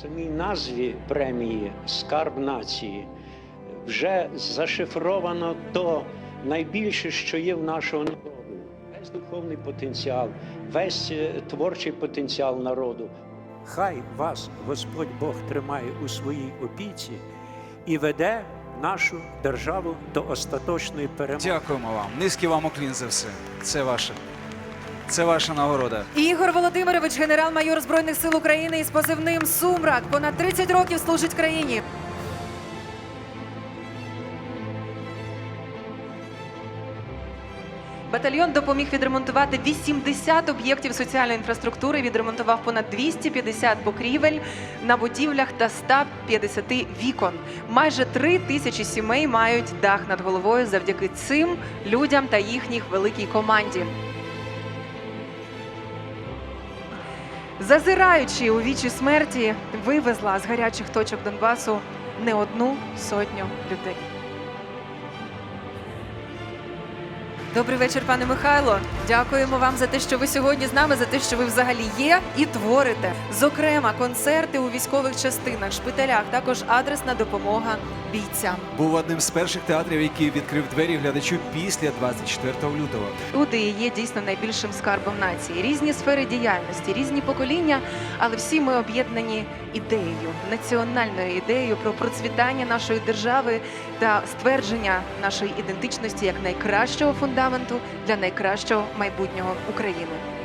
Самій назві премії Скарб нації вже зашифровано то найбільше, що є в нашого народу. Весь духовний потенціал, весь е, творчий потенціал народу. Хай вас Господь Бог тримає у своїй опіці і веде нашу державу до остаточної перемоги. Дякуємо вам. Низький вам уклін за все. Це ваше. Це ваша нагорода. Ігор Володимирович, генерал-майор Збройних сил України із позивним Сумрак. Понад 30 років служить країні. Батальйон допоміг відремонтувати 80 об'єктів соціальної інфраструктури, відремонтував понад 250 покрівель на будівлях та 150 вікон. Майже 3 тисячі сімей мають дах над головою завдяки цим людям та їхніх великій команді. Зазираючи у вічі смерті, вивезла з гарячих точок Донбасу не одну сотню людей. Добрий вечір, пане Михайло. Дякуємо вам за те, що ви сьогодні з нами, за те, що ви взагалі є і творите. Зокрема, концерти у військових частинах, шпиталях, також адресна допомога бійцям. Був одним з перших театрів, який відкрив двері глядачу після 24 лютого. Люди є дійсно найбільшим скарбом нації. Різні сфери діяльності, різні покоління, але всі ми об'єднані ідеєю, національною ідеєю про процвітання нашої держави та ствердження нашої ідентичності як найкращого фундаменту для найкращого майбутнього України.